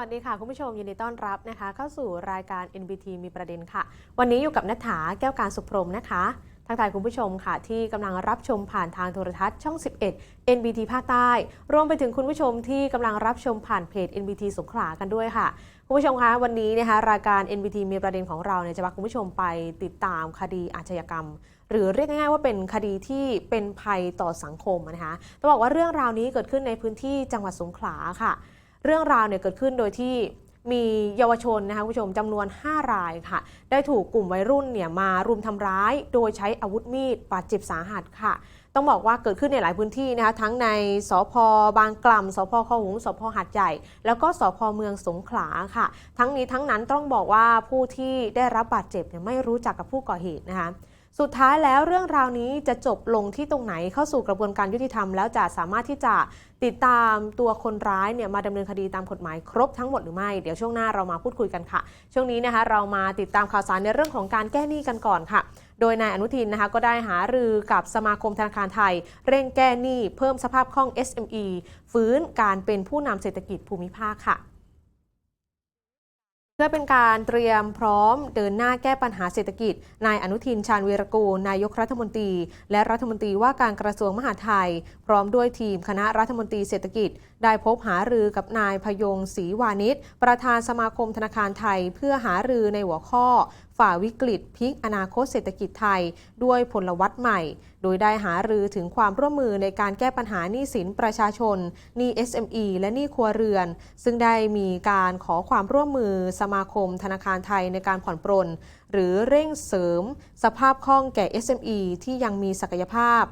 วัสดีค่ะ คุณผู้ชมยินดีต้อนรับนะคะ เข้าสู่รายการ NBT มีประเด็นค่ะ วันนี้อยู่กับนัฐาแก้วการสุพรมนะคะทักทายคุณผู้ชมค่ะ ที่กำลังรับชมผ่านทางโทรทัศน์ช่อง 11 NBT ภาคใต้ รวมไปถึงคุณผู้ชมที่กำลังรับชมผ่านเพจ NBT สงขลากันด้วยค่ะ คุณผู้ชมคะวันนี้นะคะรายการ NBT มีประเด็นของเราเนี่ยจะพาคุณผู้ชมไปติดตามคดีอาชญากรรม หรือเรียกง่ายๆว่าเป็นคดีที่เป็นภัยต่อสังคมนะคะต้องบอกว่าเรื่องราวนี้เกิดขึ้นในพื้นที่จังหวัดสงขลาค่ะ เรื่องราวเนี่ยเกิดขึ้นโดยที่มีเยาวชนนะคะคุณผู้ชมจำนวน 5 รายค่ะ ได้ถูกกลุ่มวัยรุ่นเนี่ยมารุมทำร้าย โดยใช้อาวุธมีดบาดเจ็บสาหัสค่ะ ต้องบอกว่าเกิดขึ้นในหลายพื้นที่นะคะทั้งในสพบางกล่ำสพคอหุงสพหัดใหญ่ แล้วก็สพเมืองสงขลาค่ะ ทั้งนี้ทั้งนั้นต้องบอกว่าผู้ที่ได้รับบาดเจ็บเนี่ยไม่รู้จักกับผู้ก่อเหตุนะคะ สุดท้ายแล้วเรื่องราวนี้จะจบลงที่ตรงไหนเข้าสู่กระบวนการยุติธรรมแล้วจะสามารถที่จะติดตามตัวคนร้ายเนี่ยมาดำเนินคดีตามกฎหมายครบทั้งหมดหรือไม่เดี๋ยวช่วงหน้าเรามาพูดคุยกันค่ะ ช่วงนี้นะคะเรามาติดตามข่าวสารในเรื่องของการแก้หนี้กันก่อนค่ะ โดยนายอนุทินนะคะก็ได้หารือกับสมาคมธนาคารไทย เร่งแก้หนี้เพิ่มสภาพคล่อง SME ฟื้นการเป็นผู้นำเศรษฐกิจภูมิภาคค่ะ พื่อเป็นการเตรียมพร้อมเดินหน้าแก้ปัญหาเศรษฐกิจ นายอนุทินชาญวีรกูล นายกรัฐมนตรี และรัฐมนตรีว่าการกระทรวงมหาดไทย พร้อมด้วยทีมคณะรัฐมนตรีเศรษฐกิจ ได้พบหารือกับนายพยงศรีวานิชประธานสมาคมธนาคารไทย เพื่อหารือในหัวข้อ ฝ่าวิกฤตพลิกอนาคตเศรษฐกิจไทย ด้วยผลวัตใหม่ โดยได้หารือถึงความร่วมมือในการแก้ปัญหาหนี้สินประชาชนหนี้ SME และหนี้ครัวเรือน ซึ่งได้มีการขอความร่วมมือสมาคมธนาคารไทยในการผ่อนปรน หรือเร่งเสริม สภาพคล่องแก่ SME ที่ยังมีศักยภาพ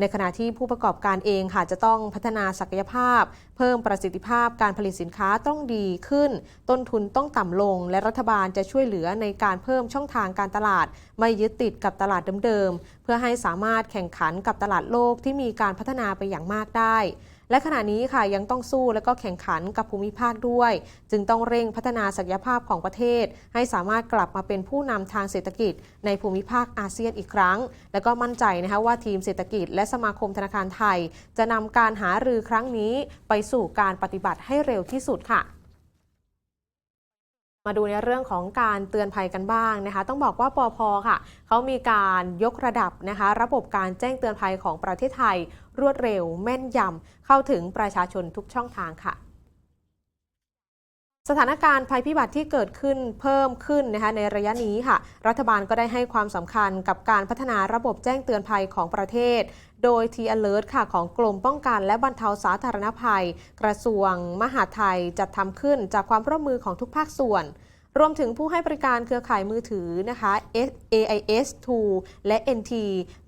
ในขณะที่ผู้ประกอบการเองค่ะจะต้องพัฒนาศักยภาพ เพิ่มประสิทธิภาพการผลิตสินค้าต้องดีขึ้น ต้นทุนต้องต่ำลง และรัฐบาลจะช่วยเหลือในการเพิ่มช่องทางการตลาด ไม่ยึดติดกับตลาดเดิมๆเพื่อให้สามารถแข่งขันกับตลาดโลกที่มีการพัฒนาไปอย่างมากได้ และขณะนี้ค่ะยังต้องสู้และก็แข่งขันกับภูมิภาคด้วย จึงต้องเร่งพัฒนาศักยภาพของประเทศ ให้สามารถกลับมาเป็นผู้นำทางเศรษฐกิจ ในภูมิภาคอาเซียนอีกครั้ง และก็มั่นใจนะคะว่าทีมเศรษฐกิจ และสมาคมธนาคารไทย จะนำการหารือครั้งนี้ไปสู่การปฏิบัติให้เร็วที่สุดค่ะมาดูในเรื่องของการเตือนภัยกันบ้างนะคะ ต้องบอกว่าปอพค่ะ เขามีการยกระดับนะคะ ระบบการแจ้งเตือนภัยของประเทศไทย รวดเร็ว แม่นยำ เข้าถึงประชาชนทุกช่องทางค่ะสถานการณ์ภัยพิบัติที่เกิดขึ้นเพิ่มขึ้นนะคะในระยะนี้ค่ะ รัฐบาลก็ได้ให้ความสำคัญกับการพัฒนาระบบแจ้งเตือนภัยของประเทศ โดย T Alert ค่ะของกรมป้องกันและบรรเทาสาธารณภัย กระทรวง มหาดไทยจัดทำขึ้นจากความร่วมมือของทุกภาคส่วน รวมถึงผู้ให้บริการเครือข่ายมือถือนะคะ AIS 2 และ NT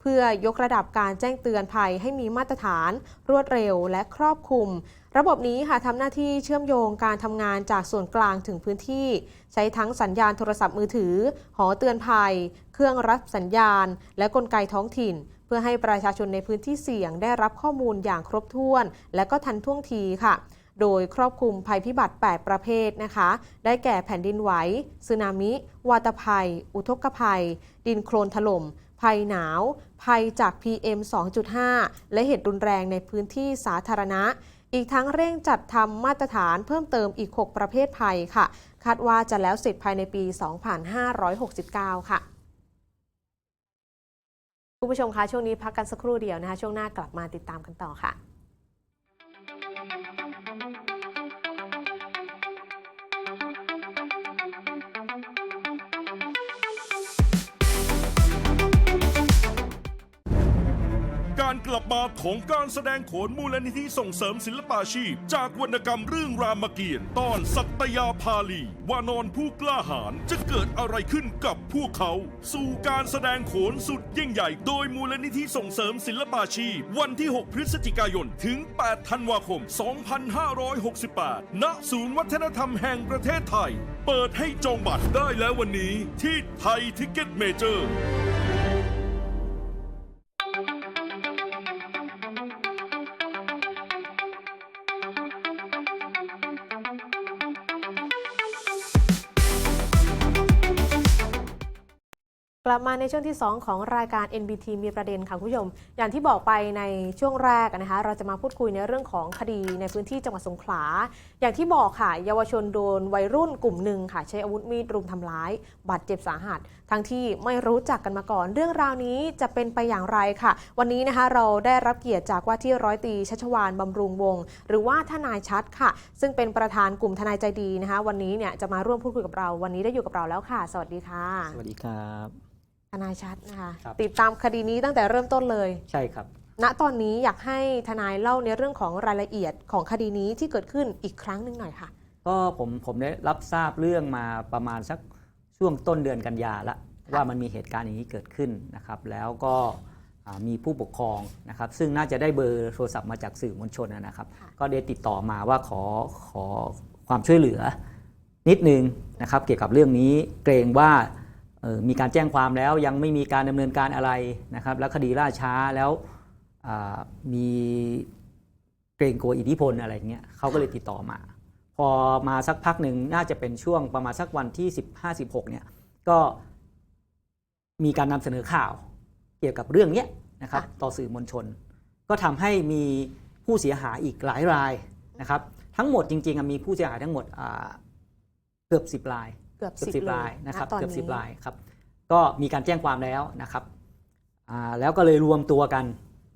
เพื่อยกระดับการแจ้งเตือนภัยให้มีมาตรฐาน รวดเร็วและครอบคลุม ระบบนี้ค่ะทำหน้าที่เชื่อมโยงการทำงานจากส่วนกลางถึงพื้นที่ ใช้ทั้งสัญญาณโทรศัพท์มือถือ หอเตือนภัย เครื่องรับสัญญาณ และกลไกท้องถิ่นเพื่อให้ประชาชนในพื้นที่เสี่ยงได้รับข้อมูลอย่างครบถ้วน และก็ทันท่วงทีค่ะ โดยครอบคลุมภัยพิบัติ 8 ประเภทนะคะ ได้แก่แผ่นดินไหวสึนามิ วาตภัย อุทกภัย ดินโคลนถล่ม ภัยหนาว ภัยจาก PM 2.5 และเหตุรุนแรงในพื้นที่สาธารณะ อีกทั้งเร่งจัดทำมาตรฐานเพิ่มเติมอีก 6 ประเภทภัยค่ะ คาดว่าจะแล้วเสร็จภายในปี 2569 ค่ะคุณผู้ชมคะช่วงนี้พักกันสักครู่เดียวนะคะ ช่วงหน้ากลับมาติดตามกันต่อค่ะ การกลับมาของการแสดงโขนมูลนิธิส่งเสริมศิลปาชีพ จากวรรณกรรมเรื่องรามเกียรติ์ตอนสัตยาภาลี วานอนผู้กล้าหาญจะเกิดอะไรขึ้นกับพวกเขา สู่การแสดงโขนสุดยิ่งใหญ่ โดยมูลนิธิส่งเสริมศิลปาชีพ วันที่ 6 พฤศจิกายน ถึง 8 ธันวาคม 2568 ณ ศูนย์วัฒนธรรมแห่งประเทศไทย เปิดให้จองบัตรได้แล้ววันนี้ที่ไทยทิกเก็ตเมเจอร์ กลับมาในช่วงที่ 2 ของรายการ NBT มีประเด็นค่ะคุณผู้ชม อย่างที่บอกไปในช่วงแรกนะคะเราจะมาพูดคุยในเรื่องของคดีในพื้นที่จังหวัดสงขลา อย่างที่บอกค่ะ เยาวชนโดนวัยรุ่นกลุ่มหนึ่งค่ะ ใช้อาวุธมีดรุมทำร้าย บาดเจ็บสาหัส ทั้งที่ไม่รู้จักกันมาก่อน เรื่องราวนี้จะเป็นไปอย่างไรค่ะ วันนี้นะคะเราได้รับเกียรติจากว่าที่ร้อยตรีชัชวานบำรุงวงศ์หรือว่าทนายชัดค่ะ ซึ่งเป็นประธานกลุ่มทนายใจดีนะคะ วันนี้เนี่ยจะมาร่วมพูดคุยกับเรา วันนี้ได้อยู่กับเราแล้วค่ะ สวัสดีค่ะ สวัสดีครับ นายชัดนะคะ ครับ ติดตามคดีนี้ตั้งแต่เริ่มต้นเลย ใช่ครับ ณตอนนี้อยากให้ทนายเล่าในเรื่องของรายละเอียดของคดีนี้ที่เกิดขึ้นอีกครั้งหนึ่งหน่อยค่ะ ก็ผมผมได้รับทราบเรื่องมาประมาณสักช่วงต้นเดือนกันยาละค่ะว่ามันมีเหตุการณ์อย่างนี้เกิดขึ้นนะครับ แล้วก็อ่ามีผู้ปกครองนะครับ ซึ่งน่าจะได้เบอร์โทรศัพท์มาจากสื่อมวลชนนะครับก็ได้ติดต่อมาว่าขอขอความช่วยเหลือนิดนึงนะครับ เกี่ยวกับเรื่องนี้เกรงว่าเอ่อ มีการแจ้งความแล้วยังไม่มีการดำเนินการอะไรนะครับ แล้วคดีล่าช้าแล้วอ่ามีเกรงกลัวอิทธิพลอะไรเงี้ยเขาก็เลยติดต่อมา พอมาสักพักหนึ่งน่าจะเป็นช่วงประมาณสักวันที่ 15-16เนี่ยก็มีการนำเสนอข่าวเกี่ยวกับเรื่องเนี้ยนะครับค่ะต่อสื่อมวลชน ก็ทำให้มีผู้เสียหายอีกหลายรายนะครับ ทั้งหมดจริงๆอะมีผู้เสียหายทั้งหมดอ่าเกือบ 10ราย เกือบเกือบสิบ10เลรายยนะครับณตอนเกือบนี้10รายครับก็มีการแจ้งความแล้วนะครับอ่าแล้วก็เลยรวมตัวกัน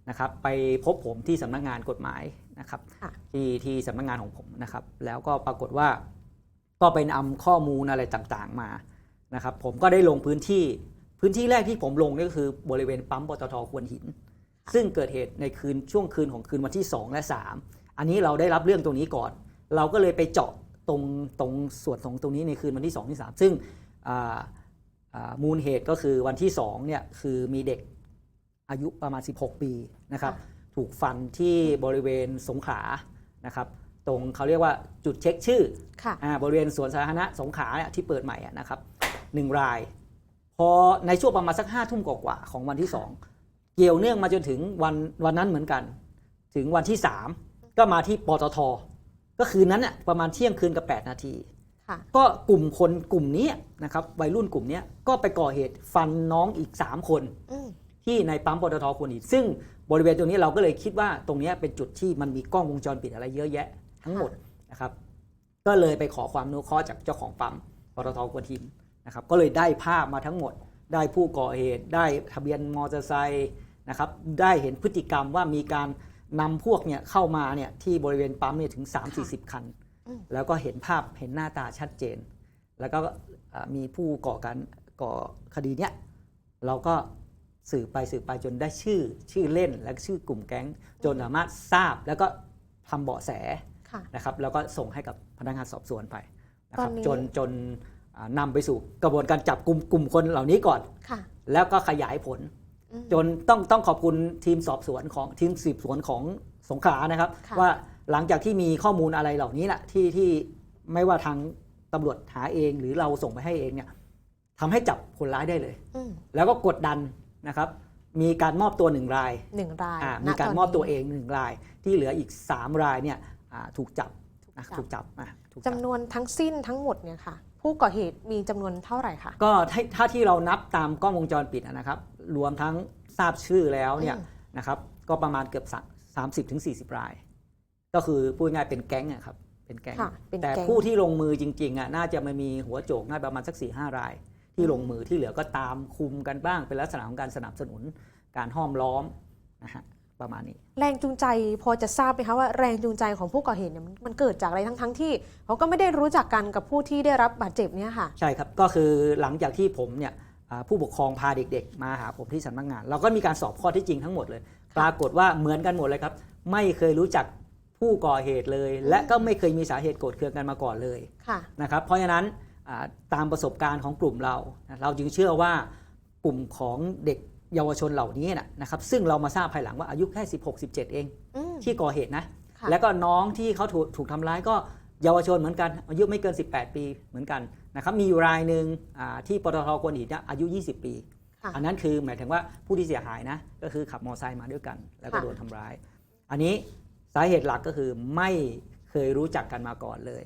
นะครับไปพบผมที่สำนักงานกฎหมายนะครับค่ะที่ที่สำนักงานของผมนะครับ แล้วก็ปรากฏว่าก็ไปนำข้อมูลอะไรต่างๆมานะครับ ผมก็ได้ลงพื้นที่พื้นที่แรกที่ผมลงนี่ก็คือบริเวณปั๊มปตทควนหิน ซึ่งเกิดเหตุในคืนช่วงคืนของคืนวันที่ 2 และ 3 อันนี้เราได้รับเรื่องตรงนี้ก่อน เราก็เลยไปเจาะ ตรงตรงส่วนของตรงนี้ในคืนวันที่2ที่3ซึ่งอ่าอ่ามูลเหตุก็คือวันที่2เนี่ยคือมีเด็กอายุประมาณ 16 ปีนะครับถูกฟันที่บริเวณสงขลานะครับ ตรงเขาเรียกว่าจุดเช็คชื่อค่ะอ่าบริเวณสวนสาธารณะสงขลาเนี่ยที่เปิดใหม่อะนะครับหนึ่งราย พอในช่วงประมาณสักห้าทุ่มกว่าๆของวันที่สองเกี่ยวเนื่องมาจนถึงวันวันนั้นเหมือนกัน ถึงวันที่สามก็มาที่ปตท ก็คืนนั้นน่ะประมาณเที่ยงคืนกับ 8 นาทีค่ะก็กลุ่มคนกลุ่มนี้นะครับวัยรุ่นกลุ่มเนี้ยก็ไปก่อเหตุฟันน้องอีก 3 คนอืมที่ในปั๊มปตทควรอีกซึ่งบริเวณตรงนี้เราก็เลยคิดว่าตรงเนี้ยเป็นจุดที่มันมีกล้องวงจรปิดอะไรเยอะแยะทั้งหมดนะครับก็เลยไปขอความอนุเคราะห์จากเจ้าของปั๊มปตทกวนทินนะครับก็เลยได้ภาพมาทั้งหมด ได้ผู้ก่อเหตุ ได้ทะเบียนมอเตอร์ไซค์นะครับได้เห็นพฤติกรรมว่ามีการ นำพวกเนี่ยเข้ามาเนี่ยที่บริเวณปั๊มเนี่ยถึง 3-40 คัน อืม แล้วก็เห็นภาพเห็นหน้าตาชัดเจน แล้วก็เอ่อมีผู้ก่อการก่อคดีเนี้ยเราก็สืบไปสืบไปจนได้ชื่อชื่อเล่นและชื่อกลุ่มแก๊ง จนสามารถทราบแล้วก็ทำเบาะแส ค่ะ นะครับแล้วก็ส่งให้กับพนักงานสอบสวนไปนะครับตอนนี้ จนจนอ่านำไปสู่กระบวนการจับกลุ่มกลุ่มคนเหล่านี้ก่อน ค่ะ แล้วก็ขยายผลอืม จนต้องต้องขอบคุณทีมสอบสวนของทีมสืบสวนของสงขลานะครับค่ะว่าหลังจากที่มีข้อมูลอะไรเหล่านี้แหละที่ที่ไม่ว่าทางตำรวจหาเองหรือเราส่งไปให้เองเนี่ยทำให้จับคนร้ายได้เลยอืมแล้วก็กดดันนะครับ มีการมอบตัวหนึ่งรายหนึ่งรายอ่าณมีการนมอบตัวนี้เองหนึ่งราย ที่เหลืออีก3รายเนี่ยอ่าถูกจับนะถูถูกกจัจับบอะถูกจับจำนวนทั้งสิ้นทั้งหมดเนี่ยค่ะ ผู้ก่อเหตุมีจำนวนเท่าไหร่คะก็ถ้าถ้าที่เรานับตามกล้องวงจรปิดอะนะครับ รวมทั้งทราบชื่อแล้วเนี่ยอืมนะครับ ก็ประมาณเกือบสามสิบถึงสี่สิบราย ก็คือพูดง่ายๆเป็นแก๊งอะครับเป็นแก๊งค่ะเป็นแต่แก๊งผู้ที่ลงมือจริงๆอะน่าจะมามีหัวโจกน่าประมาณสักสี่ห้าราย ที่ลงมือที่เหลือก็ตามคุมกันบ้าง เป็นลักษณะของการสนับสนุนการห้อมล้อมนะฮะประมาณนี้แรงจูงใจพอจะทราบไหมคะว่าแรงจูงใจของผู้ก่อเหตุเนี่ยมันมันเกิดจากอะไรทั้งทั้งๆที่เขาก็ไม่ได้รู้จักกันกับผู้ที่ได้รับบาดเจ็บเนี่ยค่ะ ใช่ครับก็คือหลังจากที่ผมเนี่ยอ่า ผู้ปกครองพาเด็กๆ มาหาผมที่สำนักงาน เราก็มีการสอบข้อที่จริงทั้งหมดเลยค่ะปรากฏว่าเหมือนกันหมดเลยครับ ไม่เคยรู้จักผู้ก่อเหตุเลย และก็ไม่เคยมีสาเหตุโกรธเคืองกันมาก่อนเลยค่ะนะครับเพราะฉะนั้นอ่าตามประสบการณ์ของกลุ่มเรา เราจึงเชื่อว่ากลุ่มของเด็กเยาวชนเหล่านี้นะนะครับซึ่งเรามาทราบภายหลังว่าอายุแค่ 16 17 เองอืมที่ก่อเหตุนะค่ะแล้วก็น้องที่เขาถูกถูกทำร้ายก็เยาวชนเหมือนกัน อายุไม่เกิน 18 ปีเหมือนกัน นะครับมีอยู่รายหนึ่งอ่าที่ปตทกวนหินเนี่ยอายุ 20 ปีค่ะอันนั้นคือหมายถึงว่าผู้ที่เสียหายนะก็คือขับมอเตอร์ไซค์มาด้วยกัน แล้วก็ค่ะโดนทำร้าย อันนี้สาเหตุหลักก็คือไม่เคยรู้จักกันมาก่อนเลย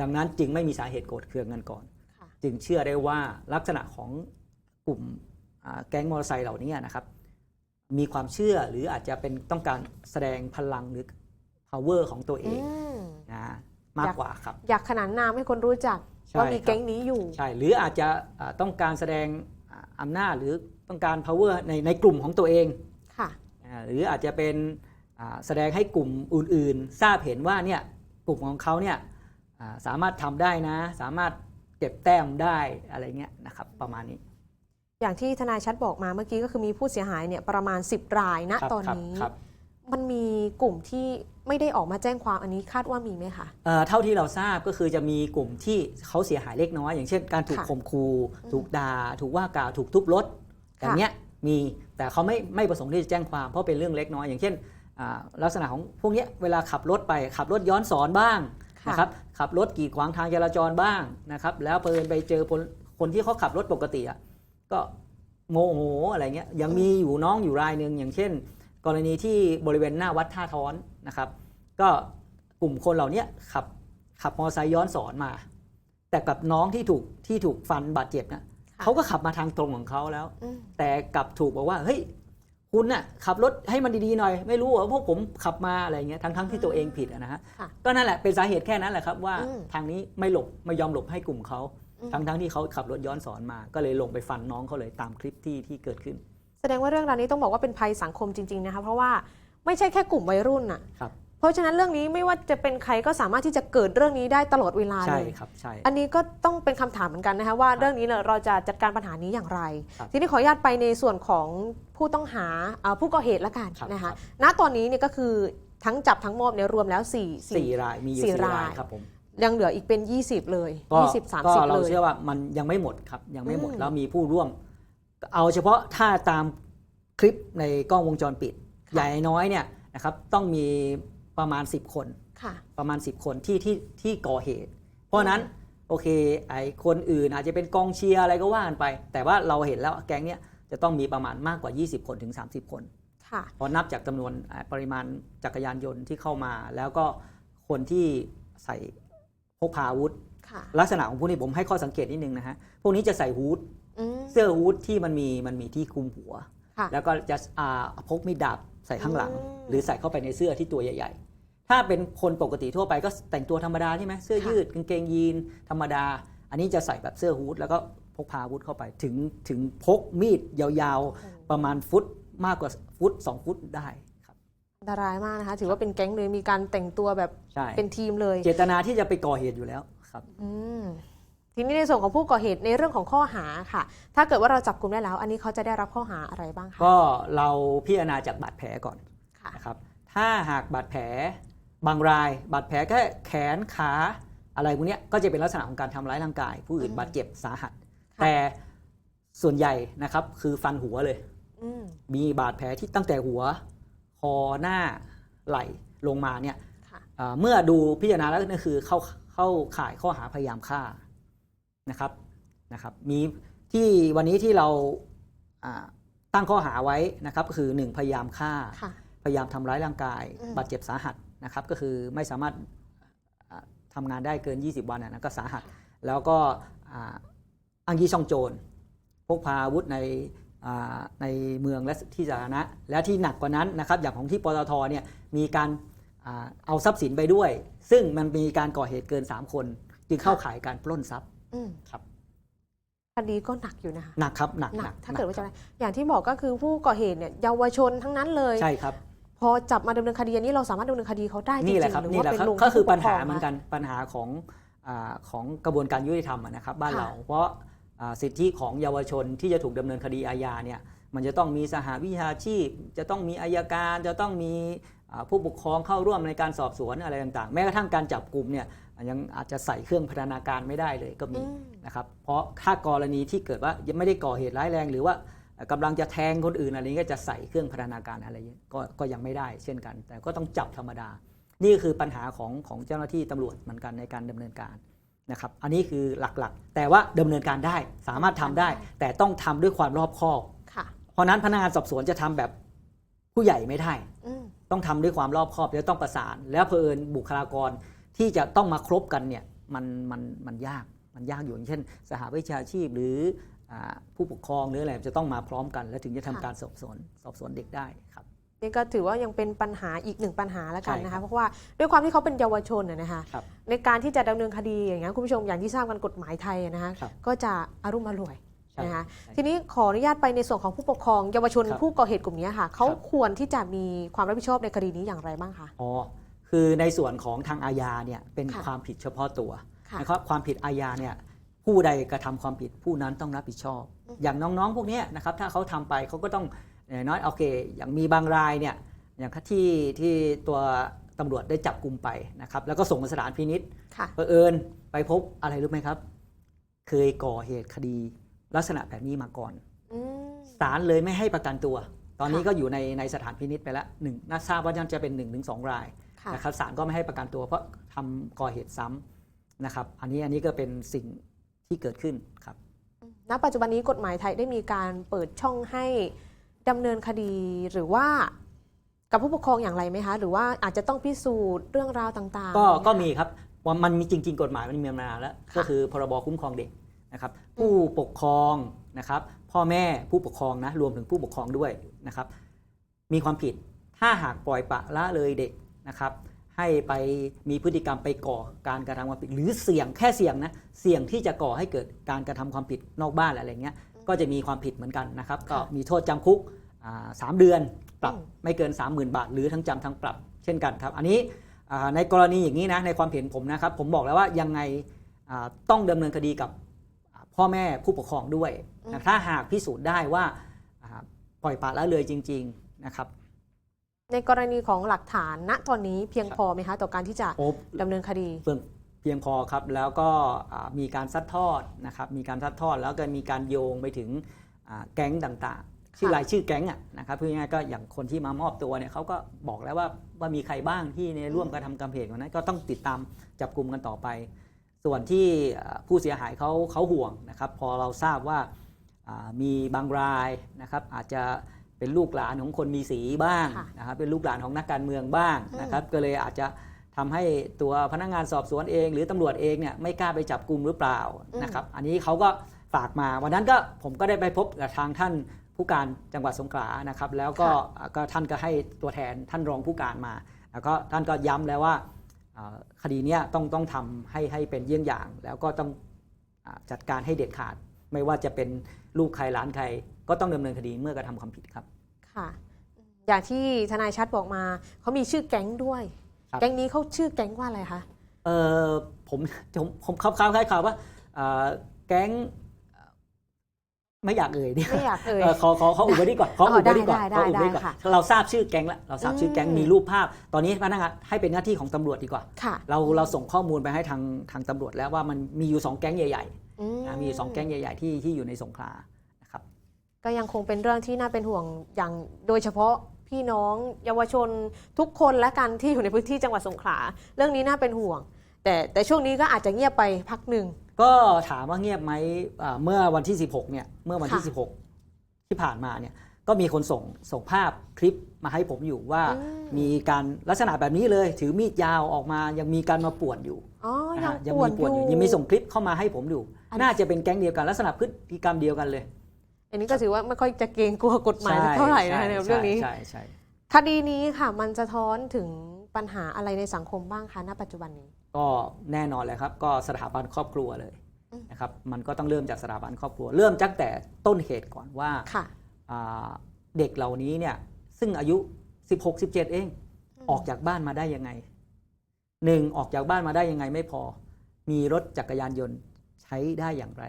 ดังนั้นจึงไม่มีสาเหตุโกรธเคืองกันก่อนค่ะจึงเชื่อได้ว่าลักษณะของกลุ่มอ่าแก๊งมอเตอร์ไซค์เหล่านี้นะครับ มีความเชื่อหรืออาจจะเป็นต้องการแสดงพลังหรือ power ของตัวเออืงมนะมากกว่าครับ อยากขนานนามให้คนรู้จักใช่ ว่ามีครับแก๊งนี้อยู่ ใช่ หรืออาจจะอ่าต้องการแสดงอ่าอำนาจหรือต้องการ power ในในกลุ่มของตัวเองค่ะอ่าหรืออาจจะเป็นอ่าแสดงให้กลุ่มอื่นๆ ทราบเห็นว่าเนี่ยกลุ่มของเขาเนี่ยอ่าสามารถทำได้นะ สามารถเก็บแต้มได้อะไรเงี้ยนะครับประมาณนี้ อย่างที่ทนายชัดบอกมาเมื่อกี้ก็คือมีผู้เสียหายเนี่ยประมาณ 10 รายณครับตอนครับนี้ครับ มันมีกลุ่มที่ไม่ได้ออกมาแจ้งความอันนี้คาดว่ามีไหมคะเอ่อเท่าที่เราทราบก็คือจะมีกลุ่มที่เขาเสียหายเล็กน้อย อย่างเช่นการถูกค่ะข่มขู่ถูกด่าถูกว่ากล่าวถูกทุบรถอย่างเงี้ยมีแต่เขาไม่ไม่ประสงค์ที่จะแจ้งความเพราะเป็นเรื่องเล็กน้อย อย่างเช่นอ่าลักษณะของพวกเนี้ยเวลาขับรถไปขับรถย้อนสอนบ้างค่ะนะครับขับรถกีดขวางทางจราจรบ้างนะครับแล้วเพลินไปเจอคนคนที่เขาขับรถปกติอะก็โมโหอะไรเงี้ยยังมีอยู่น้องอยู่รายหนึ่งอย่างเช่น กรณีที่บริเวณหน้าวัดท่าท้อนนะครับ ก็กลุ่มคนเหล่านี้ขับขับมอเตอร์ไซค์ย้อนสอนมา แต่กับน้องที่ถูกที่ถูกฟันบาดเจ็บนะค่ะเขาก็ขับมาทางตรงของเขาแล้วอืมแต่กลับถูกบอกว่าเฮ้ยคุณน่ะขับรถให้มันดีๆหน่อย ไม่รู้เหรอพวกผมขับมาอะไรเงี้ยทั้งทั้งๆที่ตัวเองผิดอะนะฮะค่ะก็นั่นแหละเป็นสาเหตุแค่นั้นแหละครับว่าอืมทางนี้ไม่หลบไม่ยอมหลบให้กลุ่มเขาอืมทั้งทั้งๆที่เขาขับรถย้อนสอนมา ก็เลยลงไปฟันน้องเขาเลยตามคลิปที่ที่เกิดขึ้น แสดงว่าเรื่องราวนี้ต้องบอกว่าเป็นภัยสังคมจริงๆนะคะเพราะว่าไม่ใช่แค่กลุ่มวัยรุ่นน่ะครับเพราะฉะนั้นเรื่องนี้ไม่ว่าจะเป็นใครก็สามารถที่จะเกิดเรื่องนี้ได้ตลอดเวลาใช่เลยครับใช่อันนี้ก็ต้องเป็นคำถามเหมือนกันนะคะว่าครับเรื่องนี้เนี่ยเราจะจัดการปัญหานี้อย่างไรครับทีนี้ขออนุญาตไปในส่วนของผู้ต้องหาเอ่อผู้ก่อเหตุละกันครับนะครัคะบณตอนนี้เนี่ยก็คือทั้งจับทั้งมอบเนี่ยรวมแล้ว4ี่สี่รายมีอยู่สี่สี่รารายยครับผมยังเหลืออีกเป็น 20 เลยก็20ก็30เราเลยเชื่อว่ามันยังไม่หมดครับยังไม่หมดอืมแล้วมีผู้ร่วม เอาเฉพาะถ้าตามคลิปในกล้องวงจรปิด ค่ะ ใหญ่น้อยเนี่ยนะครับต้องมีประมาณ 10 คน ค่ะ ประมาณ 10 คนที่ที่ที่ก่อเหตุ เพราะฉะนั้นโอเคไอคนอื่นอาจจะเป็นกองเชียร์อะไรก็ว่ากันไป แต่ว่าเราเห็นแล้วแก๊งเนี้ยจะต้องมีประมาณมากกว่า 20 คนถึง 30 คน ค่ะ พอนับจากจำนวนอ่าปริมาณจักรยานยนต์ที่เข้ามา แล้วก็คนที่ใส่พกพาอาวุธ ค่ะ ลักษณะของพวกนี้ผมให้ข้อสังเกตนิดนึงนะฮะ พวกนี้จะใส่ฮูดอืม เสื้อฮูดที่มันมีมันมีที่คลุมหัวค่ะแล้วก็จะอ่าพกมีดดาบใส่ข้างหลังอืมหรือใส่เข้าไปในเสื้อที่ตัวใหญ่ ๆ ถ้าเป็นคนปกติทั่วไปก็แต่งตัวธรรมดาใช่ไหมเสื้อค่ะยืดกางเกงยีนธรรมดา อันนี้จะใส่แบบเสื้อฮูดแล้วก็พกพาอาวุธเข้าไปถึงถึงพกมีดยาวๆ ประมาณฟุตมากกว่าฟุต 2 ฟุตได้ครับอันตรายมากนะคะ ถือว่าเป็นแก๊งเลยมีการแต่งตัวแบบใช่เป็นทีมเลย เจตนาที่จะไปก่อเหตุอยู่แล้วครับ อืม ทีนี้ในส่วนของผู้ก่อเหตุในเรื่องของข้อหาค่ะ ถ้าเกิดว่าเราจับกลุ่มได้แล้ว อันนี้เขาจะได้รับข้อหาอะไรบ้างคะก็เราพิจารณาจากบาดแผลก่อนค่ะนะครับถ้าหากบาดแผลบางรายบาดแผลแค่แขนขาอะไรพวกเนี้ยก็จะเป็นลักษณะของการทำร้ายร่างกาย ผู้อื่นอืมบาดเจ็บสาหัสค่ะแต่ส่วนใหญ่นะครับคือฟันหัวเลยอืมมีบาดแผลที่ตั้งแต่หัว คอหน้าไหล่ลงมาเนี่ยค่ะเอ่อเมื่อดูพิจารณาแล้วนั่นคือเข้าเข้าข่ายข้อหาพยายามฆ่า นะครับนะครับมีที่วันนี้ที่เราอ่าตั้งข้อหาไว้นะครับก็คือ 1 พยายามฆ่าค่ะพยายามทำร้ายร่างกายอืมบาดเจ็บสาหัสนะครับก็คือไม่สามารถอ่าทำงานได้เกิน 20 วันนะนะก็สาหัส แล้วก็อ่าอ้างยี่ช่องโจรพกพาอาวุธในอ่าในเมืองและที่สาธารณะ และที่หนักกว่านั้นนะครับอย่างของที่ปตทเนี่ยมีการอ่าเอาทรัพย์สินไปด้วย ซึ่งมันมีการก่อเหตุเกิน 3 คน จึงเข้าข่ายการปล้นทรัพย์อืม ครับคดีก็หนักอยู่นะคะหนักครับหนักหนัหนักกถ้าเกิดว่าจะอย่างที่บอกก็คือผู้ก่อเหตุเนี่ยเยาวชนทั้งนั้นเลยใช่ครับพอจับมาดำเนินคดีอันนี้เราสามารถดำเนินคดีเขาได้จรินี่งแหละๆครับหรือนี่ว่าแหละเป็นครับลงก็คือผู้ปัญหาครงเหมือนกันปัญหาของอาของกระบวนการยุติธรรมอะนะครับบ้านค่ะเรา เพราะอ่าสิทธิของเยาวชนที่จะถูกดำเนินคดีอาญาเนี่ยมันจะต้องมีสหวิชาชีพ จะต้องมีอายการ จะต้องมีอ่า ผู้ปกครองเข้าร่วมในการสอบสวนอะไรต่างๆ แม้กระทั่งการจับกลุ่มเนี่ยยังอาจจะใส่เครื่องพัฒนาการไม่ได้เลยก็มีอืมนะครับเพราะถ้ากรณีที่เกิดว่ายังไม่ได้ก่อเหตุร้ายแรง หรือว่ากำลังจะแทงคนอื่นอะไรนี้ก็จะใส่เครื่องพัฒนาการอะไรเงี้ยก็ก็ยังไม่ได้เช่นกัน แต่ก็ต้องจับธรรมดา นี่คือปัญหาของของเจ้าหน้าที่ตำรวจเหมือนกันในการดำเนินการนะครับอันนี้คือหลักๆ แต่ว่าดำเนินการได้สามารถทำได้ แต่ต้องทำด้วยความรอบคอบค่ะเพราะนั้นพนักงานสอบสวนจะทำแบบผู้ใหญ่ไม่ได้อืม ต้องทำด้วยความรอบคอบแล้วต้องประสาน แล้วเพอเอิญบุคลากรที่จะต้องมาครบกันเนี่ยมันมันมันยากมันยากอยู่อย่างเช่น สหวิชาชีพหรืออาผู้ปกครองหรืออะไรจะต้องมาพร้อมกัน แล้วถึงจะทำค่ะการสอบสวนสอบสวนเด็กได้ครับนี่ก็ถือว่ายังเป็นปัญหาอีกหนึ่งปัญหาแล้วกันใช่นะครัคะบเพราะว่าด้วยความที่เขาเป็นเยาวชนน่ะนะคะครับในการที่จะดำเนินคดีอย่างเงี้ยคุณผู้ชมอย่างที่ทราบกันกฎหมายไทยอะนะคะครับก็จะอารุ่มอร่วยใช่ นะคะใช่ทีนี้ขออนุญาตไปในส่วนของผู้ปกครองเยาวชนครับผู้ก่อเหตุกลุ่มนี้ค่ะเขาครับควรที่จะมีความรับผิดชอบในคดีนี้อย่างไรบ้างคะอ๋อคือในส่วนของทางอาญาเนี่ยเป็นค่ะความผิดเฉพาะตัวค่ะนะครับความผิดอาญาเนี่ยผู้ใดกระทำความผิดผู้นั้นต้องรับผิดชอบอืมอย่างน้องๆพวกเนี้ยนะครับถ้าเขาทำไปเขาก็ต้องอย่างน้อยโอเคอย่างมีบางรายเนี่ยอย่างที่ที่ตัวตำรวจได้จับกลุ่มไปนะครับแล้วก็ส่งมาสถานพินิษค่ะเผอิญไปพบอะไรรู้ไหมครับ เคยก่อเหตุคดี ลักษณะแบบนี้มาก่อนอืมศาลเลยไม่ให้ประกันตัว ตอนนี้ค่ะก็อยู่ในในสถานพินิษไปแล้วหนึ่งน่าทราบว่าจะเป็น1นถึงสรายค่ะนะครับศาลก็ไม่ให้ประกันตัวเพราะทำก่อเหตุซ้ำนะครับ อันนี้อันนี้ก็เป็นสิ่งที่เกิดขึ้นครับณปัจจุบันนี้กฎหมายไทยได้มีการเปิดช่องให้ดำเนินคดีหรือว่ากับผู้ปกครองอย่างไรไหมคะ หรือว่าอาจจะต้องพิสูจน์เรื่องราวต่าง ๆ ก็เนี่ยก็มีครับว่ามันมีจริง ๆ กฎหมายมันมีมานานแล้วค่ะก็คือพรบคุ้มครองเด็ก นะครับผู้ปกครองนะครับพ่อแม่ผู้ปกครองนะรวมถึงผู้ปกครองด้วยนะครับมีความผิดถ้าหากปล่อยปละละเลยเด็กนะครับให้ไปมีพฤติกรรมไปก่อการกระทำความผิด หรือเสี่ยงแค่เสี่ยงนะเสี่ยงที่จะก่อให้เกิดการกระทำความผิดนอกบ้านอะไรเงี้ยก็จะมีความผิดเหมือนกันนะครับก็มีโทษจำคุกอ่าสามเดือนปรับอืมไม่เกิน 30,000 บาท หรือทั้งจำทั้งปรับเช่นกันครับอันนี้อ่าในกรณีอย่างนี้นะในความเห็นผมนะครับผมบอกแล้วว่ายังไงอ่าต้องดำเนินคดีกับอ่า พ่อแม่ผู้ปกครองด้วยนะถ้าหากพิสูจน์ได้ว่าอ่าปล่อยปละละเลยจริง ๆนะครับ ในกรณีของหลักฐานณตอนนี้เพียงครับพอไหมคะต่อการที่จะโอ้ดำเนินคดีเพียงเพียงพอครับแล้วก็อ่ามีการซัดทอดนะครับมีการซัดทอดแล้วก็มีการโยงไปถึงอ่าแก๊งต่างๆชื่อค่ะรายชื่อแก๊งอะนะครับเพื่อง่ายๆก็อย่างคนที่มามอบตัวเนี่ยเขาก็บอกแล้วว่าว่ามีใครบ้างที่ในร่วมกระทำกรรมเหตุวันนั้นก็ต้องติดตามจับกลุ่มกันต่อไป ส่วนที่อ่าผู้เสียหายเขาเขาห่วงนะครับ พอเราทราบว่าอ่ามีบางรายนะครับอาจจะเป็นลูกหลานของคนมีสีบ้างค่ะนะครับเป็นลูกหลานของนักการเมืองบ้างนะครับก็เลยอาจจะทำให้ตัวพนักงานสอบสวนเอง หรือตำรวจเองเนี่ยไม่กล้าไปจับกลุ่มหรือเปล่านะครับอันนี้เขาก็ฝากมาวันนั้นก็ผมก็ได้ไปพบกับทางท่านผู้การจังหวัดสงขลานะครับ แล้วก็ก็ท่านก็ให้ตัวแทนท่านรองผู้การมา แล้วก็ท่านก็ย้ำแล้วว่าอ่า คดีเนี้ยต้องต้องทำให้ให้เป็นเยี่ยงอย่าง แล้วก็ต้องอาจัดการให้เด็ดขาด ไม่ว่าจะเป็นลูกใครหลานใคร ก็ต้องดำเนินคดีเมื่อกระทำความผิดครับ ค่ะ อย่างที่ทนายชัดบอกมาเขามีชื่อแก๊งด้วย ครับ แก๊งนี้เขาชื่อแก๊งว่าอะไรคะ เออผมผมผมคร่าวๆคล้ายๆว่าอ่าแก๊งเอ่อ ไม่อยากเอ่ยเนี่ยไม่อยากเอ่ยเออขอขอขออุบไว้ดีก่อนขออุบไว้ดีก่อนได้ได้ขออุบไว้ดีก่อนได้ค่ะเราทราบชื่อแก๊งแล้วเราทราบชื่อแก๊งอืมมีรูปภาพ ตอนนี้พนักงานให้เป็นหน้าที่ของตำรวจดีกว่าค่ะเราเราส่งข้อมูลไปให้ทางทางตำรวจแล้วว่ามันมีอยู่สองแก๊งใหญ่อืๆนะมีอยู่สองแก๊งใหญ่ ๆ ที่ที่อยู่ในสงขลานะครับก็ยังคงเป็นเรื่องที่น่าเป็นห่วงอย่างโดยเฉพาะพี่น้องเยาวชนทุกคนและกันที่อยู่ในพื้นที่จังหวัดสงขลาเรื่องนี้น่าเป็นห่วง แต่แต่ช่วงนี้ก็อาจจะเงียบไปพักหนึ่ง ก็ถามว่าเงียบไหมอ่าเมื่อวันที่ 16เนี่ยเมื่อวันที่ ค่ะ16 ที่ผ่านมาเนี่ยก็มีคนส่งส่งภาพคลิปมาให้ผมอยู่ว่า อืม มีการลักษณะแบบนี้เลย ถือมีดยาวออกมายังมีการมาป่วนอยู่อ๋อนะยังฮะยังป่วนมีอป่วนยู่อยู่ยังมีส่งคลิปเข้ามาให้ผมอยู่ อัน น่าจะเป็นแก๊งเดียวกันลักษณะพฤติกรรมเดียวกันเลยอันนี้ก็ถือว่าไม่ค่อยจะเกรงกลัวกฎหมายสักเท่าไหร่นะใช่ในใช่เรื่องนี้ใช่ใช่ คดีนี้ค่ะมันสะท้อนถึงปัญหาอะไรในสังคมบ้างคะณปัจจุบันนี้ ก็แน่นอนเลยครับ ก็สถาบันครอบครัวเลยอืมนะครับ มันก็ต้องเริ่มจากสถาบันครอบครัว เริ่มจากแต่ต้นเหตุก่อนว่าค่ะอ่าเด็กเหล่านี้เนี่ยซึ่งอายุ 16 17 เองอืมออกจากบ้านมาได้ยังไงหนึ่งออกจากบ้านมาได้ยังไงไม่พอ มีรถจักรยานยนต์ใช้ได้อย่างไร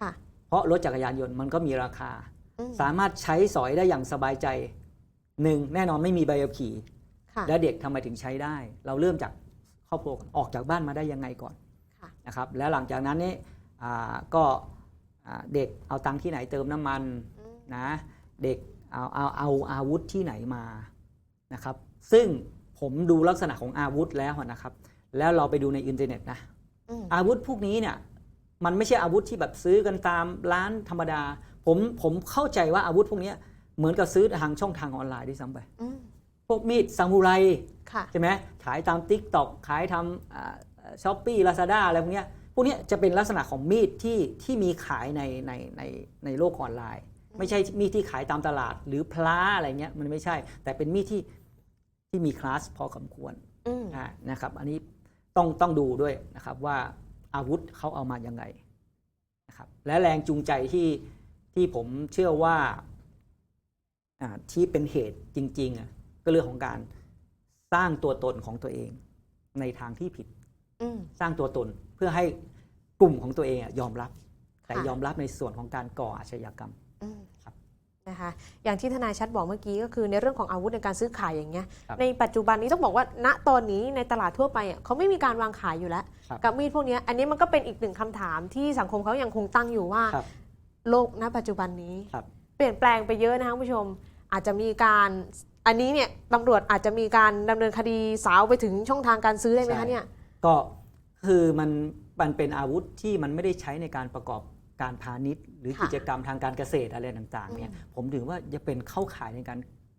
ค่ะเพราะรถจักรยานยนต์มันก็มีราคาอืมสามารถใช้สอยได้อย่างสบายใจหนึ่งแน่นอนไม่มีใบขับขี่ค่ะและเด็กทำไมถึงใช้ได้ เราเริ่มจาก ครอบครัวก่อนออกจากบ้านมาได้ยังไงก่อนค่ะนะครับ แล้วหลังจากนั้นนี่อ่าก็อ่าเด็กเอาตังค์ที่ไหนเติมน้ำมันอืมนะเด็กเอาเอาเอาอาวุธที่ไหนมานะครับ ซึ่งผมดูลักษณะของอาวุธแล้วนะครับ แล้วเราไปดูในอินเทอร์เน็ตนะอืมอาวุธพวกนี้เนี่ยมันไม่ใช่อาวุธที่แบบซื้อกันตามร้านธรรมดา ผมผมเข้าใจว่าอาวุธพวกนี้เหมือนกับซื้อทางช่องทางออนไลน์ด้วยซ้ำไปอืม พวกมีดซามูไรค่ะใช่ไหมขายตาม t ิ k t o k ขายทำช้อปปี้ลาซาด้าอะไรพวกเนี้ยพวกเนี้ยจะเป็นลักษณะของมีดที่ที่มีขายในในในในโลกออนไลน์ ไม่ใช่มีดที่ขายตามตลาดหรือพล้าอะไรเงี้ยมันไม่ใช่ แต่เป็นมีดที่ที่มีคลาสพอสมควรอืมอ่านะครับ อันนี้ต้องต้องดูด้วยนะครับว่าอาวุธเขาเอามายังไงนะครับและแรงจูงใจที่ที่ผมเชื่อว่าอ่าที่เป็นเหตุจริงๆอะ ก็เรื่องของการสร้างตัวตนของตัวเอง ในทางที่ผิดอืมสร้างตัวตนเพื่อให้กลุ่มของตัวเองอะยอมรับ แต่ค่ะยอมรับในส่วนของการก่ออาชญากรรมอืมครับนะคะอย่างที่ทนายชัดบอกเมื่อกี้ก็คือในเรื่องของอาวุธในการซื้อขายอย่างเงี้ยครับในปัจจุบันนี้ต้องบอกว่า ณตอนนี้ในตลาดทั่วไปอะเขาไม่มีการวางขายอยู่แล้วครับกับมีดพวกเนี้ยอันนี้มันก็เป็นอีกหนึ่งคำถามที่สังคมเขายังคงตั้งอยู่ว่าครับโลกณปัจจุบันนี้ครับเปลี่ยนแปลงไปเยอะนะคะคุณผู้ชม อาจจะมีการ อันนี้เนี่ยตำรวจอาจจะมีการดำเนินคดีสาวไปถึงช่องทางการซื้อได้ไหมใช่ คะเนี่ย ก็คือมันมันเป็นอาวุธที่มันไม่ได้ใช้ในการประกอบการพาณิชย์ หรือค่ะกิจกรรมทางการเกษตรอะไรต่างๆเนี่ยผมถือว่าจะเป็นเข้าขายในการ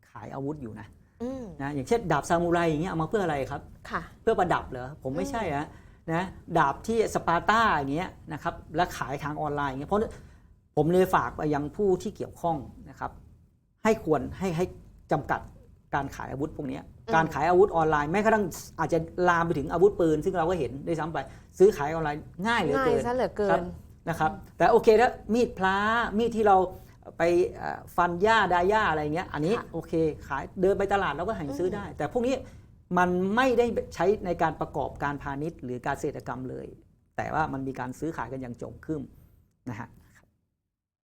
ขายอาวุธอยู่นะอืมนะอย่างเช่นดาบซามูไรอย่างเงี้ยเอามาเพื่ออะไรครับ ค่ะ เพื่อประดับเหรอผมไม่ใช่ฮะนะดาบที่สปาร์ต้าอย่างเงี้ยนะครับและขายทางออนไลน์อย่างเงี้ยเพราะผมเลยฝากไปยังผู้ที่เกี่ยวข้องนะครับ ให้ควรให้ให้จำกัด การขายอาวุธพวกเนี้ยอืมการขายอาวุธออนไลน์แม้กระทั่งอาจจะลามไปถึงอาวุธปืน ซึ่งเราก็เห็นได้วยซ้ำไปซื้อขายออนไลน์ง่ายเหลือง่ายเกินซะเหลือเกิครันบนะครับแต่โอเคถ้ามีดพล้ามีดที่เราไปเอ่อฟันหญ้าดาหญ้าอะไรเงี้ยอันนี้ค่ะโอเคขายเดินไปตลาดเราก็หาซื้อได้ แต่พวกนี้มันไม่ได้ใช้ในการประกอบการพาณิชย์ หรือการเกษตรกรรมเลย แต่ว่ามันมีการซื้อขายกันอย่างโจงครึ่มนะฮะ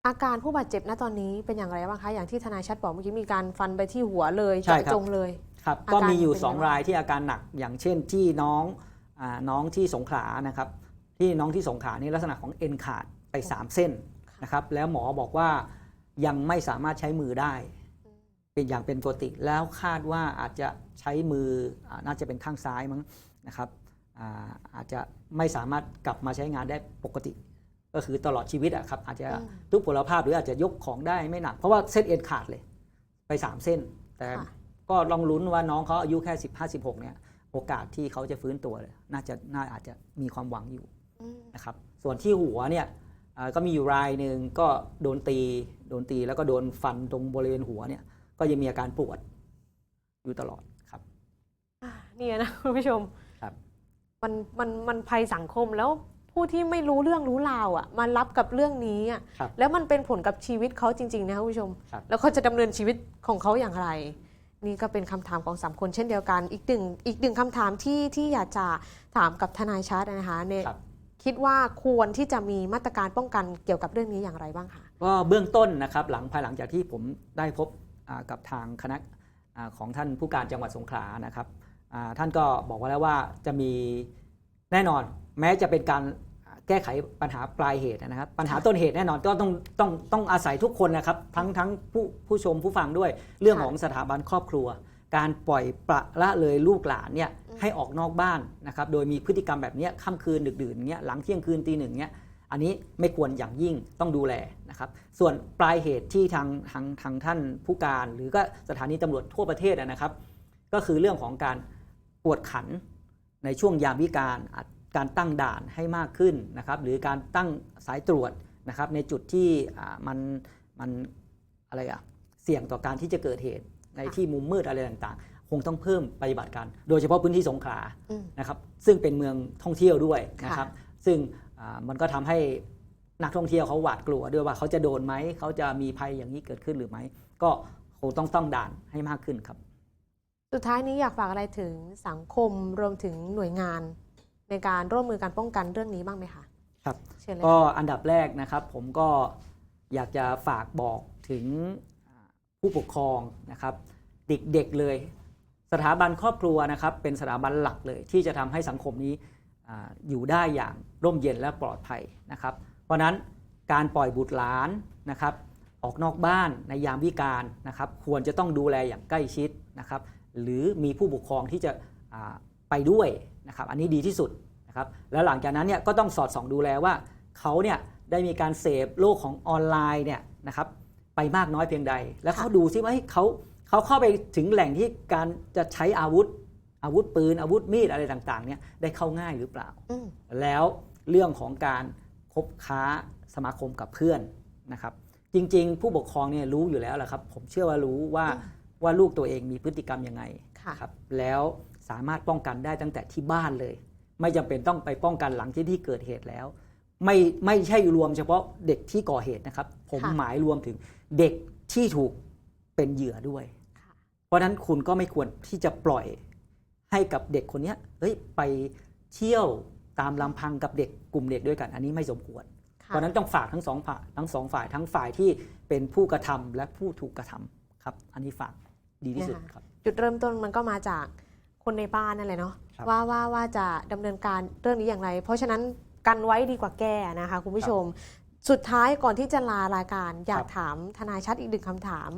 อาการผู้บาดเจ็บณตอนนี้เป็นอย่างไรบ้างคะ อย่างที่ทนายชัดบอกเมื่อกี้มีการฟันไปที่หัวเลยใช่เจาะครับ จงเลย ครับอาการก็มีอยู่ เป็นยังไงบ้าง2 รายที่อาการหนักอย่างเช่นที่น้องอาน้องที่สงขลานะครับ ที่น้องที่สงขลานี่ลักษณะของเอ็นขาดไป 3 เส้นนะครับแล้วหมอบอกว่ายังไม่สามารถใช้มือได้เป็นอย่างเป็นปกติแล้วคาดว่าอาจจะใช้มืออาน่าจะเป็นข้างซ้ายมั้งนะครับอาอาจจะไม่สามารถกลับมาใช้งานได้ปกติ ก็คือตลอดชีวิตอะครับอาจจะอืมทุกพลภาพหรืออาจจะยกของได้ไม่หนัก เพราะว่าเส้นเอ็นขาดเลยไป 3 เส้น แต่ค่ะก็ลองลุ้นว่าน้องเขาอายุแค่ 15 16เนี่ยโอกาสที่เขาจะฟื้นตัวเลยน่าจะน่าอาจจะมีความหวังอยู่อืมนะครับส่วนที่หัวเนี่ยอ่าก็มีอยู่รายหนึ่งก็โดนตีโดนตีแล้วก็โดนฟันตรงบริเวณหัวเนี่ยก็ยังมีอาการปวดอยู่ตลอดครับอะเนี่ยนะคุณผู้ชมครับมันมันมันภัยสังคมแล้ว ผู้ที่ไม่รู้เรื่องรู้ราวอะมารับกับเรื่องนี้อะครับแล้วมันเป็นผลกับชีวิตเขาจริง ๆนะคุณผู้ชม ครับ แล้วเขาจะดำเนินชีวิตของเขาอย่างไร นี่ก็เป็นคำถามของสามคนเช่นเดียวกัน อีกหนึ่งอีกหนึ่งคำถามที่ที่อยากจะถามกับทนายชัดนะคะเนี่ยครับ คิดว่าควรที่จะมีมาตรการป้องกันเกี่ยวกับเรื่องนี้อย่างไรบ้างคะ ก็เบื้องต้นนะครับหลังภายหลังจากที่ผมได้พบอ่ากับทางคณะอ่าของท่านผู้การจังหวัดสงขลานะครับอ่าท่านก็บอกไว้แล้วว่าจะมี แน่นอนแม้จะเป็นการแก้ไขปัญหาปลายเหตุนะครับ ปัญหาต้นเหตุแน่นอนก็ต้องต้องต้องอาศัยทุกคนนะครับ ทั้งทั้งผู้ผู้ชมผู้ฟังด้วย เรื่องค่ะของสถาบันครอบครัว การปล่อยปละละเลยลูกหลานเนี่ยอืมให้ออกนอกบ้านนะครับ โดยมีพฤติกรรมแบบเนี้ยค่ำคืนดึกดื่นเงี้ยหลังเที่ยงคืนตีหนึ่งเนี้ยอันนี้ไม่ควรอย่างยิ่งต้องดูแลนะครับ ส่วนปลายเหตุที่ทางทางทางท่านผู้การ หรือก็สถานีตำรวจทั่วประเทศอะนะครับ ก็คือเรื่องของการปวดขัน ในช่วงยามวิการอาจการตั้งด่านให้มากขึ้นนะครับ หรือการตั้งสายตรวจนะครับ ในจุดที่อ่ามันมันอะไรอะเสี่ยงต่อการที่จะเกิดเหตุในที่มุมมืดอะไรต่างๆ คงต้องเพิ่มปฏิบัติการ โดยเฉพาะพื้นที่สงขลาอืมนะครับ ซึ่งเป็นเมืองท่องเที่ยวด้วยนะครับค่ะซึ่งอ่ามันก็ทำให้นักท่องเที่ยวเขาหวาดกลัวด้วยว่าเขาจะโดนไหมเขาจะมีภัยอย่างนี้เกิดขึ้นหรือไม่ก็คงต้องต้องด่านให้มากขึ้นครับ สุดท้ายนี้อยากฝากอะไรถึงสังคมรวมถึงหน่วยงาน ในการร่วมมือการป้องกันเรื่องนี้บ้างไหมคะครับเชิญเลยก็ค่ะอันดับแรกนะครับผมก็อยากจะฝากบอกถึงอ่าผู้ปกครองนะครับ เด็กๆเลย สถาบันครอบครัวนะครับเป็นสถาบันหลักเลย ที่จะทำให้สังคมนี้อาอยู่ได้อย่างร่มเย็นและปลอดภัยนะครับ เพราะฉะนั้นการปล่อยบุตรหลานนะครับ ออกนอกบ้านในยามวิกาลนะครับ ควรจะต้องดูแลอย่างใกล้ชิดนะครับ หรือมีผู้ปกครองที่จะอ่าไปด้วยนะครับอันนี้ดีที่สุดนะครับแล้วหลังจากนั้นเนี่ยก็ต้องสอดส่องดูแลว่าเขาเนี่ยได้มีการเสพโลกของออนไลน์เนี่ยนะครับไปมากน้อยเพียงใด แล้วเขาดูซิว่าเฮ้ยเขาเขาเข้าไปถึงแหล่งที่การจะใช้อาวุธ อาวุธปืนอาวุธมีดอะไรต่างๆเนี่ยได้เข้าง่ายหรือเปล่าอืมแล้วเรื่องของการคบค้าสมาคมกับเพื่อนนะครับจริง ๆ ผู้ปกครองเนี่ยรู้อยู่แล้วแหละครับ ผมเชื่อว่ารู้ว่าอืม ว่าลูกตัวเองมีพฤติกรรมยังไงค่ะครับแล้วสามารถป้องกันได้ตั้งแต่ที่บ้านเลย ไม่จำเป็นต้องไปป้องกันหลังที่ที่เกิดเหตุแล้ว ไม่ไม่ใช่รวมเฉพาะเด็กที่ก่อเหตุนะครับ ผมค่ะหมายรวมถึงเด็กที่ถูกเป็นเหยื่อด้วยค่ะเพราะฉะนั้นคุณก็ไม่ควรที่จะปล่อยให้กับเด็กคนเนี้ยเอ้ยไปเที่ยวตามลำพังกับเด็กกลุ่มเด็กด้วยกัน อันนี้ไม่สมควรค่ะเพราะฉะนั้นต้องฝากทั้งสองฝ่ายทั้งสองฝ่ายทั้งฝ่ายที่เป็นผู้กระทำและผู้ถูกกระทำครับ อันนี้ฝาก ดีที่สุดครับ จุดเริ่มต้นมันก็มาจากคนในบ้านนั่นแหละเนาะครับว่าว่าว่าจะดำเนินการเรื่องนี้อย่างไร เพราะฉะนั้นกันไว้ดีกว่าแก้นะคะคุณผู้ชม สุดท้ายก่อนที่จะลารายการอยากครับถามทนายชัดอีกหนึ่งคำถาม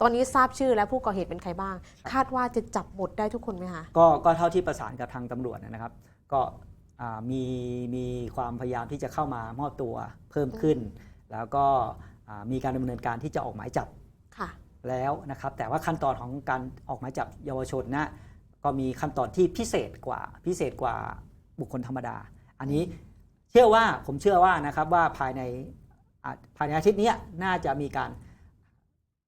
ตอนนี้ทราบชื่อและผู้ก่อเหตุเป็นใครบ้างครับคาดว่าจะจับหมดได้ทุกคนไหมคะก็ก็เท่าที่ประสานกับทางตำรวจนะครับ ก็อ่ามีมีความพยายามที่จะเข้ามามอบตัวเพิ่มขึ้น แล้วก็อ่ามีการดำเนินการที่จะออกหมายจับค่ะ แล้วนะครับแต่ว่าขั้นตอนของการออกหมายจับเยาวชนนะก็มีขั้นตอนที่พิเศษกว่าพิเศษกว่าบุคคลธรรมดา อันนี้เชื่อว่าผมเชื่อว่านะครับว่าภายในอ่าภายในอาทิตย์เนี้ยน่าจะมีการ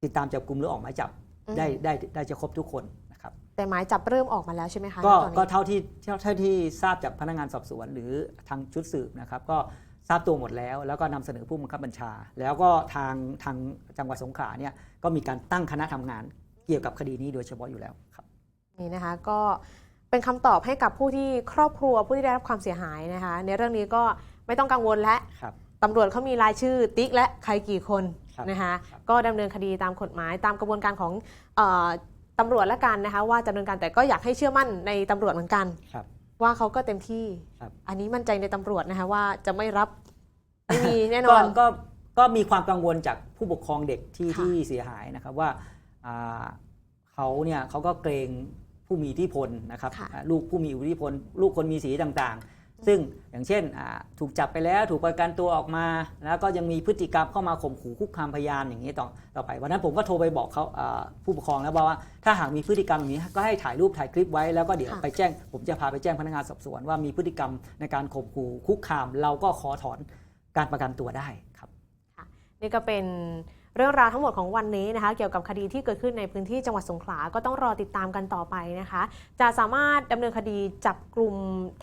ติดตามจับกลุ่มหรือออกหมายจับอืมได้ได้ได้จะครบทุกคนนะครับแต่หมายจับเริ่มออกมาแล้วใช่ไหมคะก็ณตอนนี้ก็เท่าที่เท่าเท่าที่ทราบจากพนักงานสอบสวนหรือทางชุดสืบนะครับ ก็ ทราบตัวหมดแล้ว แล้วก็นำเสนอผู้บังคับบัญชา แล้วก็ทางทางจังหวัดสงขลาเนี่ยก็มีการตั้งคณะทำงานเกี่ยวกับคดีนี้โดยเฉพาะอยู่แล้วครับนี่นะคะก็เป็นคำตอบให้กับผู้ที่ครอบครัวผู้ที่ได้รับความเสียหายนะคะ ในเรื่องนี้ก็ไม่ต้องกังวลและครับตำรวจเขามีรายชื่อติ๊กและใครกี่คนครับนะคะครับก็ดำเนินคดีตามกฎหมายตามกระบวนการของเออตำรวจและกันนะคะว่าจะดำเนินการแต่ก็อยากให้เชื่อมั่นในตำรวจเหมือนกันครับ ว่าเขาก็เต็มที่ ครับ อันนี้มั่นใจในตำรวจนะคะว่าจะไม่รับไม่มีแน่นก็อนก็ก็มีความกังวลจากผู้ปกครองเด็กที่ค่ะ ที่เสียหายนะครับว่าอ่าเขาเนี่ยเขาก็เกรงผู้มีอิทธิพลนะครับค่ะ อ่าลูกผู้มีอิทธิพล ลูกคนมีสีต่างๆ ซึ่งอย่างเช่นอ่าถูกจับไปแล้วถูกประกันตัวออกมา แล้วก็ยังมีพฤติกรรมเข้ามาข่มขู่คุกคามพยานอย่างนี้ต่อต่อไปวันนั้นผมก็โทรไปบอกเขาอ่าผู้ปกครองแล้วบอกว่าถ้าหากมีพฤติกรรมอย่างนี้ก็ให้ถ่ายรูปถ่ายคลิปไว้แล้วก็เดี๋ยวค่ะไปแจ้ง ผมจะพาไปแจ้งพนักงานสอบสวน ว่ามีพฤติกรรมในการข่มขู่คุกคาม เราก็ขอถอนการประกันตัวได้ครับนี่ก็เป็น เรื่องราวทั้งหมดของวันนี้นะคะ เกี่ยวกับคดีที่เกิดขึ้นในพื้นที่จังหวัดสงขลา ก็ต้องรอติดตามกันต่อไปนะคะ จะสามารถดำเนินคดีจับกลุ่ม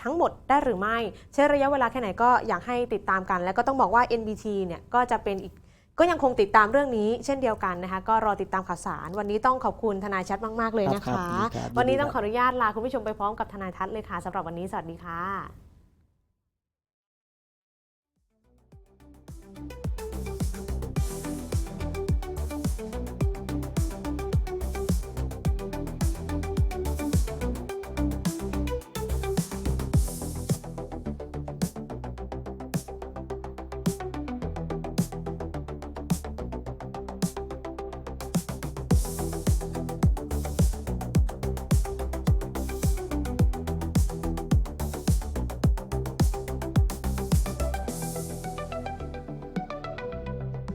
ทั้งหมดได้หรือไม่ ใช้ระยะเวลาแค่ไหนก็อยากให้ติดตามกัน แล้วก็ต้องบอกว่า NBT เนี่ยก็จะเป็นอีกก็ยังคงติดตามเรื่องนี้เช่นเดียวกันนะคะ ก็รอติดตามข่าวสาร วันนี้ต้องขอบคุณทนายชัดมาก ๆ เลยนะครัคะบครับวันนี้ยินดีต้องคขรับออนุญาตลาคุณผู้ชมไปพร้อมกับทนายทัศน์เลยค่ะสำหรับวันนี้สวัสดีค่ะ